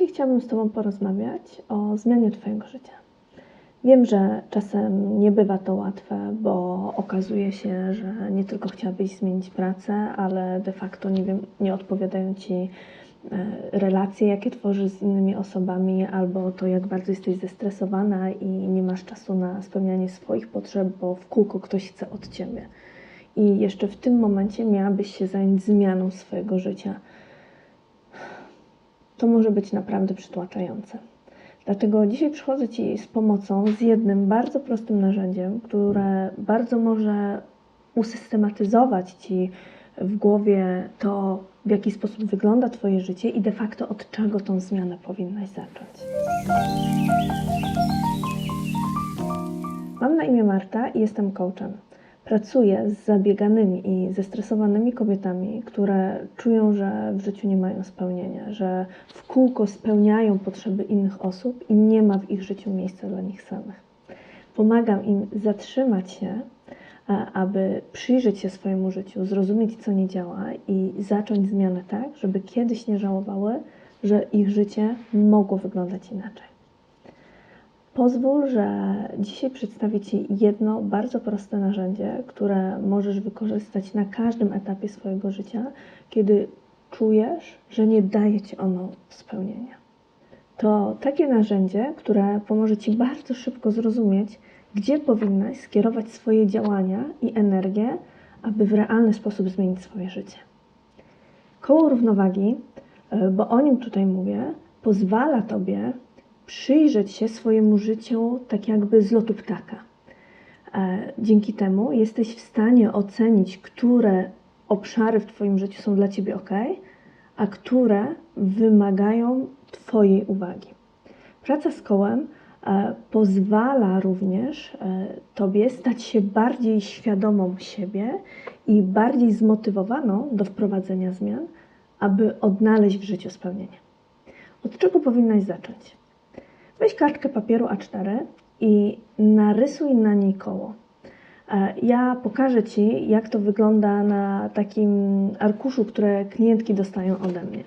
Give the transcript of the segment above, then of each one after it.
Dzisiaj chciałabym z Tobą porozmawiać o zmianie Twojego życia. Wiem, że czasem nie bywa to łatwe, bo okazuje się, że nie tylko chciałabyś zmienić pracę, ale de facto nie, wiem, nie odpowiadają Ci e, relacje, jakie tworzysz z innymi osobami, albo to, jak bardzo jesteś zestresowana i nie masz czasu na spełnianie swoich potrzeb, bo w kółko ktoś chce od Ciebie. I jeszcze w tym momencie miałabyś się zająć zmianą swojego życia to może być naprawdę przytłaczające. Dlatego dzisiaj przychodzę Ci z pomocą z jednym bardzo prostym narzędziem, które bardzo może usystematyzować Ci w głowie to, w jaki sposób wygląda Twoje życie i de facto od czego tą zmianę powinnaś zacząć. Mam na imię Marta i jestem coachem. Pracuję z zabieganymi i zestresowanymi kobietami, które czują, że w życiu nie mają spełnienia, że w kółko spełniają potrzeby innych osób i nie ma w ich życiu miejsca dla nich samych. Pomagam im zatrzymać się, aby przyjrzeć się swojemu życiu, zrozumieć, co nie działa i zacząć zmianę tak, żeby kiedyś nie żałowały, że ich życie mogło wyglądać inaczej. Pozwól, że dzisiaj przedstawię Ci jedno bardzo proste narzędzie, które możesz wykorzystać na każdym etapie swojego życia, kiedy czujesz, że nie daje Ci ono spełnienia. To takie narzędzie, które pomoże Ci bardzo szybko zrozumieć, gdzie powinnaś skierować swoje działania i energię, aby w realny sposób zmienić swoje życie. Koło równowagi, bo o nim tutaj mówię, pozwala Tobie przyjrzeć się swojemu życiu tak jakby z lotu ptaka. E, dzięki temu jesteś w stanie ocenić, które obszary w Twoim życiu są dla Ciebie ok, a które wymagają Twojej uwagi. Praca z kołem e, pozwala również e, Tobie stać się bardziej świadomą siebie i bardziej zmotywowaną do wprowadzenia zmian, aby odnaleźć w życiu spełnienie. Od czego powinnaś zacząć? Weź kartkę papieru A4 i narysuj na niej koło. E, ja pokażę Ci, jak to wygląda na takim arkuszu, które klientki dostają ode mnie.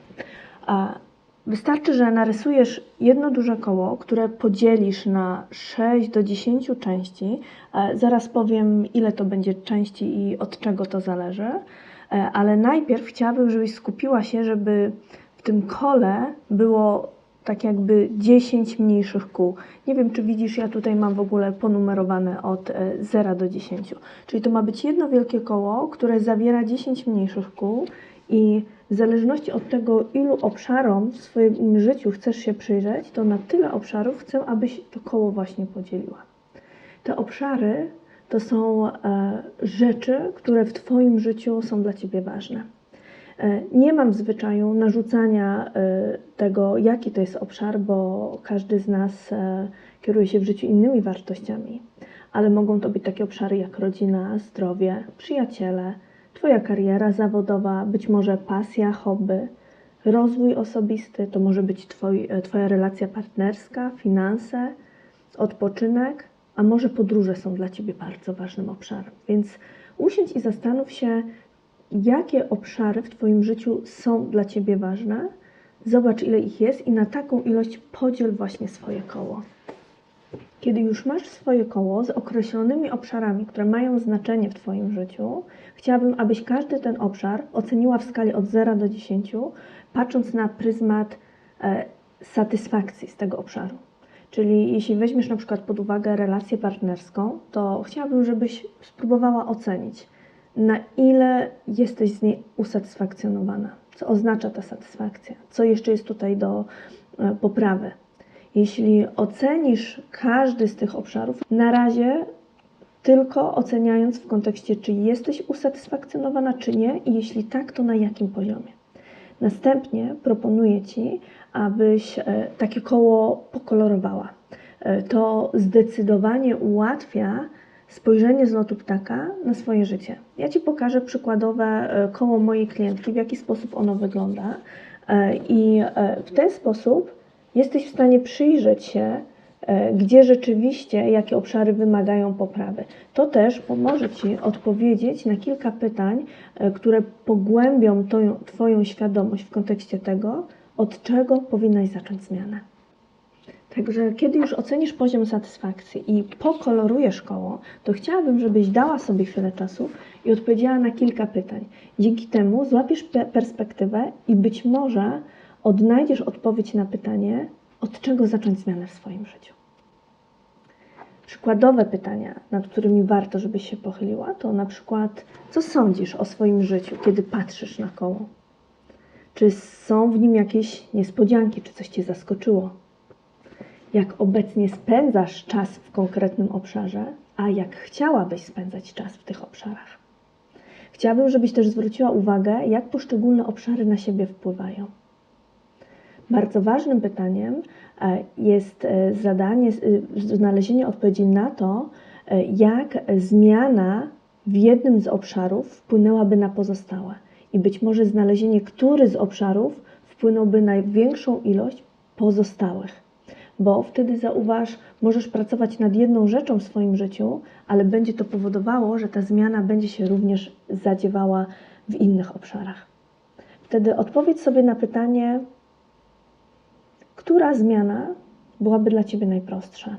Wystarczy, że narysujesz jedno duże koło, które podzielisz na 6 do 10 części. E, zaraz powiem, ile to będzie części i od czego to zależy. E, ale najpierw chciałabym, żebyś skupiła się, żeby w tym kole było tak jakby 10 mniejszych kół. Nie wiem, czy widzisz, ja tutaj mam w ogóle ponumerowane od 0 e, do 10. Czyli to ma być jedno wielkie koło, które zawiera 10 mniejszych kół i w zależności od tego, ilu obszarom w swoim życiu chcesz się przyjrzeć, to na tyle obszarów chcę, abyś to koło właśnie podzieliła. Te obszary to są e, rzeczy, które w Twoim życiu są dla Ciebie ważne. E, nie mam zwyczaju narzucania e, tego, jaki to jest obszar, bo każdy z nas e, kieruje się w życiu innymi wartościami, ale mogą to być takie obszary jak rodzina, zdrowie, przyjaciele, Twoja kariera zawodowa, być może pasja, hobby, rozwój osobisty, to może być twoi, Twoja relacja partnerska, finanse, odpoczynek, a może podróże są dla Ciebie bardzo ważnym obszarem. Więc usiądź i zastanów się, jakie obszary w Twoim życiu są dla Ciebie ważne. Zobacz, ile ich jest i na taką ilość podziel właśnie swoje koło. Kiedy już masz swoje koło z określonymi obszarami, które mają znaczenie w Twoim życiu, chciałabym, abyś każdy ten obszar oceniła w skali od 0 do 10, patrząc na pryzmat e, satysfakcji z tego obszaru. Czyli jeśli weźmiesz na przykład pod uwagę relację partnerską, to chciałabym, żebyś spróbowała ocenić, na ile jesteś z niej usatysfakcjonowana, co oznacza ta satysfakcja, co jeszcze jest tutaj do e, poprawy. Jeśli ocenisz każdy z tych obszarów, na razie tylko oceniając w kontekście, czy jesteś usatysfakcjonowana, czy nie, i jeśli tak, to na jakim poziomie. Następnie proponuję Ci, abyś e, takie koło pokolorowała. E, to zdecydowanie ułatwia spojrzenie z lotu ptaka na swoje życie. Ja Ci pokażę przykładowe e, koło mojej klientki, w jaki sposób ono wygląda. E, I e, w ten sposób jesteś w stanie przyjrzeć się, gdzie rzeczywiście, jakie obszary wymagają poprawy. To też pomoże Ci odpowiedzieć na kilka pytań, które pogłębią Twoją świadomość w kontekście tego, od czego powinnaś zacząć zmianę. Także kiedy już ocenisz poziom satysfakcji i pokolorujesz koło, to chciałabym, żebyś dała sobie chwilę czasu i odpowiedziała na kilka pytań. Dzięki temu złapiesz pe- perspektywę i być może odnajdziesz odpowiedź na pytanie, od czego zacząć zmianę w swoim życiu. Przykładowe pytania, nad którymi warto, żebyś się pochyliła, to na przykład, co sądzisz o swoim życiu, kiedy patrzysz na koło? Czy są w nim jakieś niespodzianki, czy coś cię zaskoczyło? Jak obecnie spędzasz czas w konkretnym obszarze, a jak chciałabyś spędzać czas w tych obszarach? Chciałabym, żebyś też zwróciła uwagę, jak poszczególne obszary na siebie wpływają. Bardzo ważnym pytaniem e, jest e, zadanie, e, znalezienie odpowiedzi na to, jak zmiana w jednym z obszarów wpłynęłaby na pozostałe. I być może znalezienie, który z obszarów wpłynąłby na większą ilość pozostałych. Bo wtedy zauważ, możesz pracować nad jedną rzeczą w swoim życiu, ale będzie to powodowało, że ta zmiana będzie się również zadziewała w innych obszarach. Wtedy odpowiedz sobie na pytanie, która zmiana byłaby dla Ciebie najprostsza?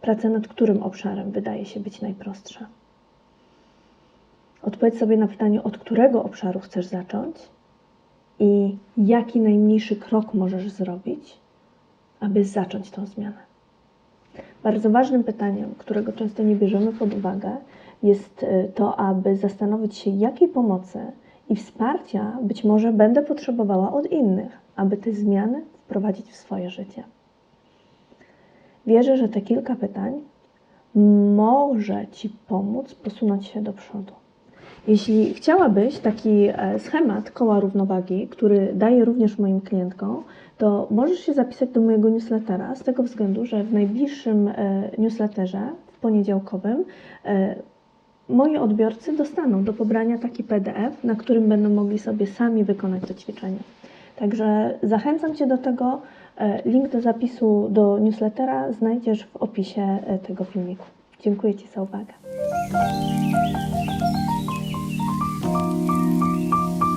Praca nad którym obszarem wydaje się być najprostsza? Odpowiedz sobie na pytanie, od którego obszaru chcesz zacząć i jaki najmniejszy krok możesz zrobić, aby zacząć tą zmianę. Bardzo ważnym pytaniem, którego często nie bierzemy pod uwagę, jest y, to, aby zastanowić się, jakiej pomocy i wsparcia być może będę potrzebowała od innych, aby te zmiany wprowadzić w swoje życie. Wierzę, że te kilka pytań może Ci pomóc posunąć się do przodu. Jeśli chciałabyś taki e, schemat koła równowagi, który daję również moim klientkom, to możesz się zapisać do mojego newslettera z tego względu, że w najbliższym e, newsletterze, w poniedziałkowym, e, moi odbiorcy dostaną do pobrania taki PDF, na którym będą mogli sobie sami wykonać to ćwiczenie. Także zachęcam Cię do tego. Link do zapisu do newslettera znajdziesz w opisie tego filmiku. Dziękuję Ci za uwagę.